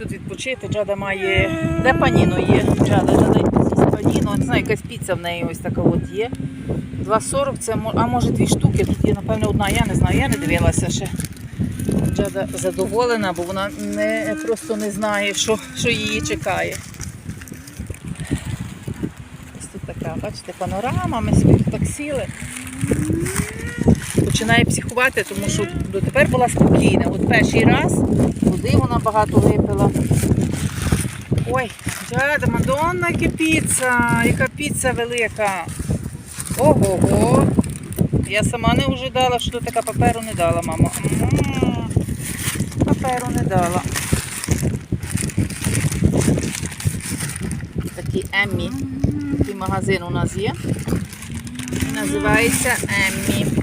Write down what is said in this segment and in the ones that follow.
тут відпочити. Джада має. Де паніно є? Джада, Джада з'їсть паніно. Знаю, якась піца в неї ось така от є. 2,40 це а може дві штуки. Тут є, напевно, одна, я не знаю, я не дивилася ще. Джада задоволена, бо вона не, просто не знає, що, що її чекає. Ось тут така, бачите, панорама, ми собі так сіли. Починає психувати, тому що дотепер була спокійна. От перший раз води вона багато випила. Ой, Джада, Мадонна, яка піца, яка піца велика. Ого-го. Я сама не ожидала, що така паперу не дала, мама. Паперу не дала. Такий Еммі. Такий магазин у нас є. Називається Еммі.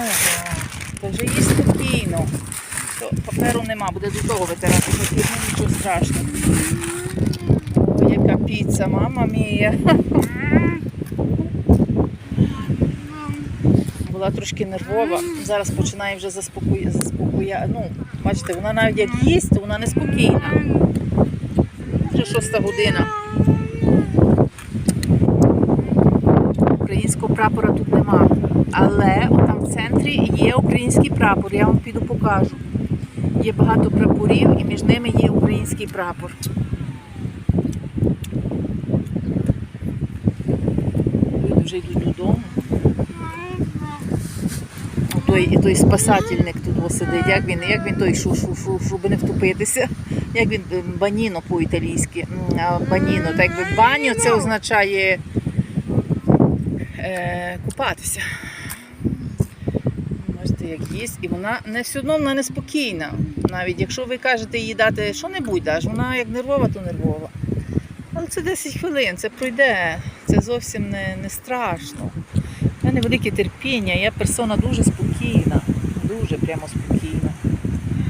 Ага, Та вже їй спокійно. То паперу нема, буде до того витирати, поки нічого страшного. О, яка піца, мама мія. Була трошки нервова, зараз починає вже заспокоя... заспокоя... Ну, бачите, вона навіть як їсть, то вона неспокійна. Вже шоста година. Українського прапора тут нема. Але центрі є український прапор, я вам піду покажу. Є багато прапорів і між ними є український прапор. Люди вже йдуть додому. Той, той спасательник тут сидить. Як він, як він той, шу, шу, шу, щоб не втопитися. Як він е, баніно по-італійськи. Баніно, так якби баню це означає е, купатися. Як їсть, і вона не все одно вона неспокійна. Навіть якщо ви кажете їй дати що-небудь, даш, вона як нервова, то нервова. Але це 10 хвилин, це пройде, це зовсім не, не страшно. У мене велике терпіння, я персона дуже спокійна, дуже прямо спокійна.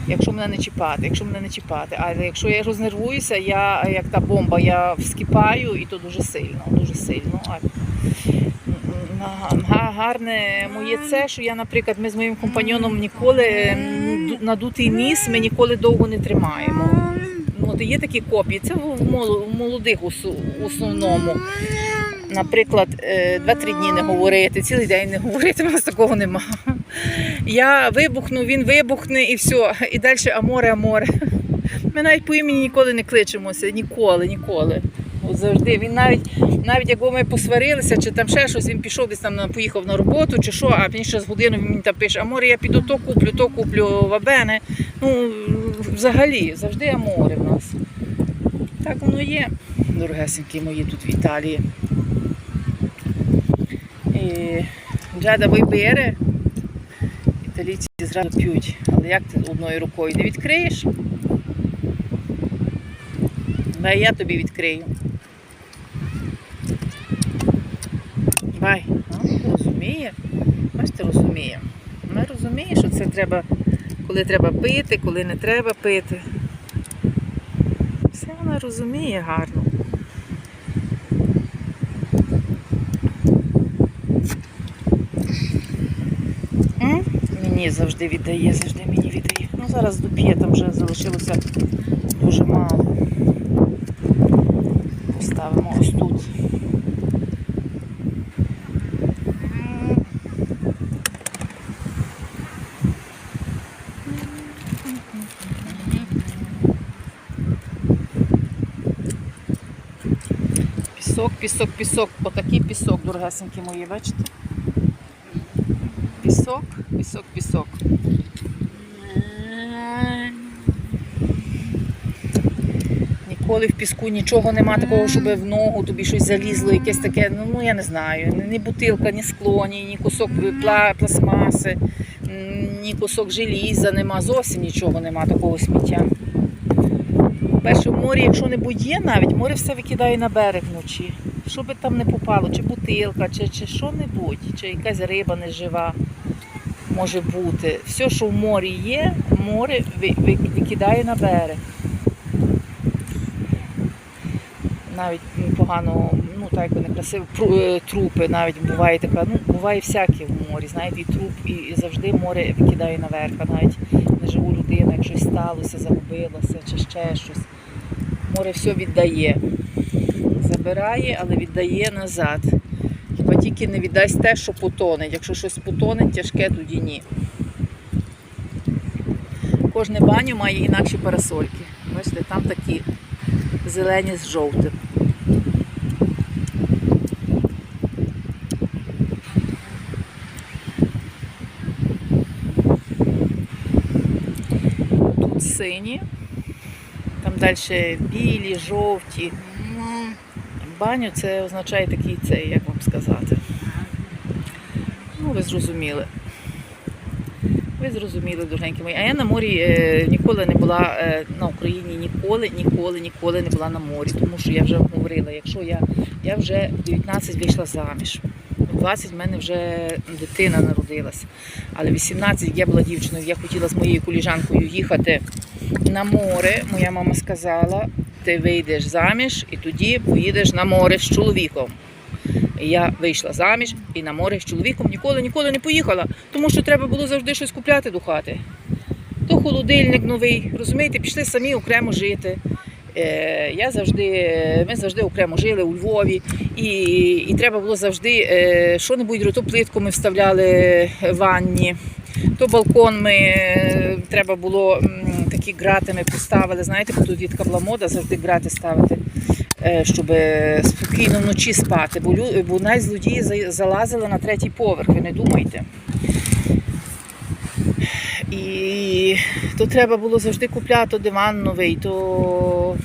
Якщо мене не чіпати, якщо мене не чіпати. Але якщо я рознервуюся, я як та бомба, я вскипаю і то дуже сильно, дуже сильно. Гарне моє це, що я, наприклад, ми з моїм компаньоном ніколи надутий ніс, ми ніколи довго не тримаємо. Ну, От є такі копії, це в молодих в основному. Наприклад, е, два-три дні не говорити, цілий день не говорити, у нас такого нема. Я вибухну, він вибухне і все. І далі аморе, аморе. Ми навіть по імені ніколи не кличемося, ніколи, ніколи. От завжди. Він навіть, навіть якби ми посварилися, чи там ще щось, він пішов десь там поїхав на роботу, чи що, а він ще з годину мені там пише, аморе, я піду то куплю, то куплю вабене. Ну, взагалі, завжди аморе в нас. Так воно є, дорогесенькі мої тут в Італії. І Джада вибере. Італійці зразу п'ють. Але як ти одною рукою не відкриєш? Дай я тобі відкрию. Бай. А, розуміє. Бачите, розуміє. Вона розуміє, що це треба, коли треба пити, коли не треба пити. Все вона розуміє гарно. Мені завжди віддає, завжди мені віддає. Ну зараз доп'є, там вже залишилося дуже мало. Поставимо ось тут. Пісок, пісок, пісок. Отакий пісок, дорогесенькі мої, бачите? Пісок, пісок, пісок. Ніколи в піску нічого нема такого, щоб в ногу тобі щось залізло, якесь таке, ну, ну я не знаю, ні- ні бутилка, ні скло, ні, ні кусок пластмаси, ні кусок желіза нема, зовсім нічого нема такого сміття. Перше, в морі, якщо небудь є навіть, море все викидає на берег вночі. Що би там не попало, чи бутилка, чи, чи що-небудь, чи якась риба нежива може бути. Все, що в морі є, море ви- ви- викидає на берег. Навіть погано, ну так як вони красиві, е, трупи навіть буває така, ну буває всяке в морі, знаєте, і труп, і, завжди море викидає наверх, а навіть неживу людину, як щось сталося, загубилося чи ще щось. Море все віддає. Забирає, але віддає назад. Хіба тільки не віддасть те, що потоне. Якщо щось потоне, тяжке, тоді ні. Кожне баню має інакші парасольки. Бачите, там такі зелені з жовтим. Тут сині, далі білі, жовті. Баню це означає такий цей, як вам сказати. Ну, ви зрозуміли. Ви зрозуміли, дорогенькі мої. А я на морі е, ніколи не була е, на Україні, ніколи, ніколи, ніколи не була на морі. Тому що я вже говорила, якщо я, я вже в 19 вийшла заміж. У 20 в мене вже дитина народилася. Але в 18 я була дівчиною, я хотіла з моєю коліжанкою їхати на море. Моя мама сказала, ти вийдеш заміж і тоді поїдеш на море з чоловіком. Я вийшла заміж і на море з чоловіком ніколи ніколи не поїхала, тому що треба було завжди щось купляти до хати. То холодильник новий, розумієте, пішли самі окремо жити. Е, я завжди, ми завжди окремо жили у Львові, і, і треба було завжди е, що-небудь, то плитку ми вставляли в ванні, то балкон ми е, треба було такі грати ми поставили. Знаєте, бо тоді така була мода завжди грати ставити е, щоб спокійно вночі спати, бо, бо навіть злодії залазили на третій поверх, ви не думайте. І то треба було завжди купляти диван новий, то,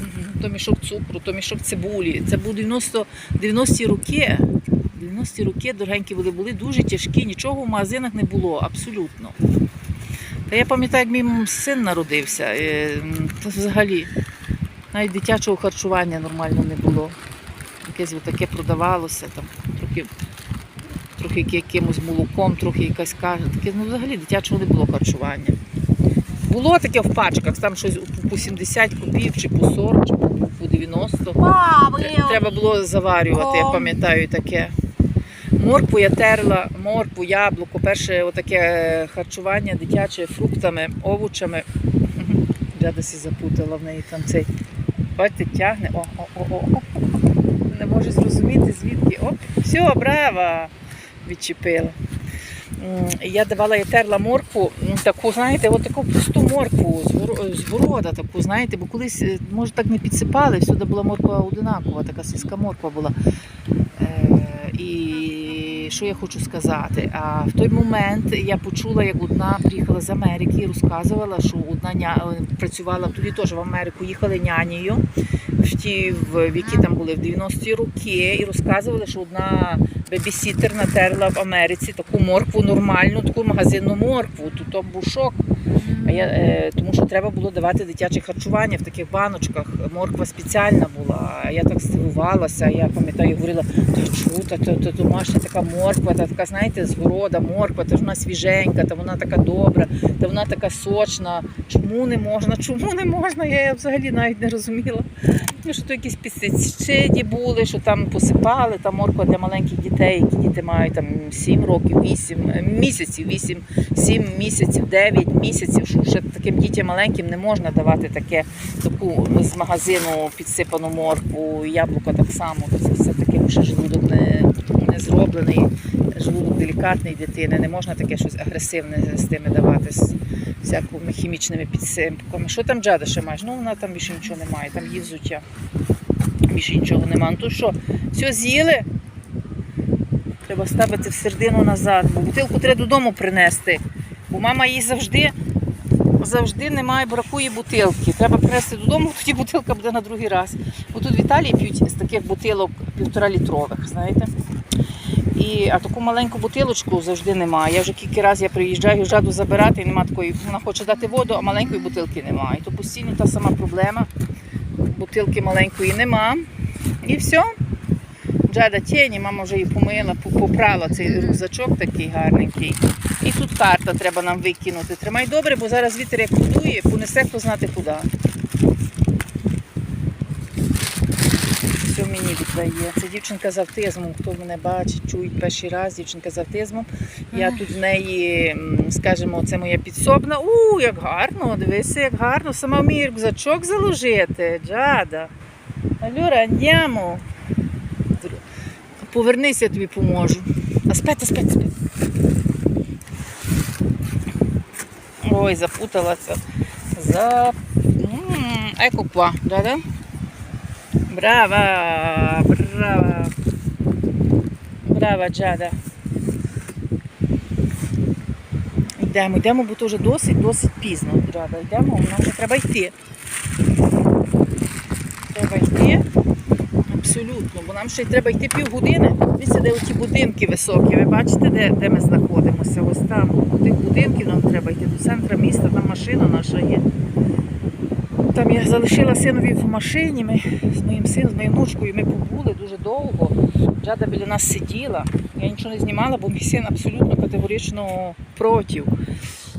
то мішок цукру, то мішок цибулі. Це був 90, 90-ті роки. 90-ті роки, дорогенькі були, були дуже тяжкі, нічого в магазинах не було, абсолютно. Та я пам'ятаю, як мій син народився, е, то взагалі. Навіть дитячого харчування нормально не було. Якесь таке продавалося, там, трохи, трохи якимось молоком, трохи якась каша. Таке, ну, взагалі дитячого не було харчування. Було таке в пачках, там щось по- по 70 копійок, чи по 40, чи по 90. Треба було заварювати, я пам'ятаю таке. Моркву я терла, моркву, яблуко, перше отаке харчування дитяче фруктами, овочами. Я десь запутала в неї там цей. Бачите, тягне. О, о, о, о. Не можу зрозуміти звідки. Оп, все, браво! Відчепила. Я давала, я терла моркву, таку, знаєте, от таку пусту моркву з горо- города, таку, знаєте, бо колись, е, може, так не підсипали, всюди була морква одинакова, така сільська морква була. Е, І що я хочу сказати? А в той момент я почула, як одна приїхала з Америки і розказувала, що одна ня... е, працювала тоді теж в Америку, їхали нянею в ті, в які там були в 90-ті роки, і розказувала, що одна бебісітер натерла в Америці таку моркву нормальну, таку магазинну моркву. Тут був шок. А я, е, тому що треба було давати дитяче харчування в таких баночках. Морква спеціальна була. Я так здивувалася. Я пам'ятаю, говорила, та чу, та, то, то домашня така морква, та така, знаєте, згорода, морква, та ж вона свіженька, та вона така добра, та вона така сочна. Чому не можна? Чому не можна? Я взагалі навіть не розуміла. Ну, що то якісь пестициди були, що там посипали, та морква для маленьких дітей, які діти мають там 7 років, 8 місяців, 8, 7 місяців, 9 місяців, що ще таким дітям маленьким не можна давати таке, таку з магазину підсипану моркву, яблука так само. Це все таки ще желудок не, не зроблений, желудок делікатний дитини. Не можна таке щось агресивне з тими давати. Всякими хімічними підсипками. Що там джада ще маєш? Ну вона там більше нічого немає, там є взуття. Більше нічого немає. Ну то що, все з'їли? Треба ставити в середину назад, бо бутилку треба додому принести. Бо мама їй завжди, завжди немає, бракує бутилки. Треба принести додому, тоді бутилка буде на другий раз. Бо тут в Італії п'ють з таких бутилок півтора літрових, знаєте. І, а таку маленьку бутилочку завжди немає. Я вже кілька разів я приїжджаю, жаду забирати, і нема такої. Вона хоче дати воду, а маленької бутилки немає. То постійно та сама проблема. Бутилки маленької нема. І все. Джада тіні, мама вже її помила, попрала цей рюкзачок такий гарненький. І тут карта треба нам викинути. Тримай добре, бо зараз вітер як подує, понесе хто знати куди. Віддає. Це дівчинка з автизмом. Хто мене бачить, чує перший раз, дівчинка з автизмом. Я тут в неї, скажімо, це моя підсобна. У, як гарно, дивися, як гарно. Сама вміє рюкзачок заложити. Джада. Алюра, анdiamo. Повернися, я тобі поможу. Аспета, аспета, аспета. Ой, запуталася. За... М, Еко qua, да-да? Брава, брава. Брава, Джада. Йдемо, йдемо, бо то вже досить, досить пізно, Джада. Йдемо, нам вже треба йти. Треба йти. Абсолютно, бо нам ще й треба йти півгодини. Дивіться, де оті будинки високі. Ви бачите, де, де ми знаходимося? Ось там. До тих будинків нам треба йти до центру міста, там машина наша є. Там я залишила синові в машині. Ми з моїм сином, з моєю внучкою ми побули дуже довго. Джада біля нас сиділа. Я нічого не знімала, бо мій син абсолютно категорично проти.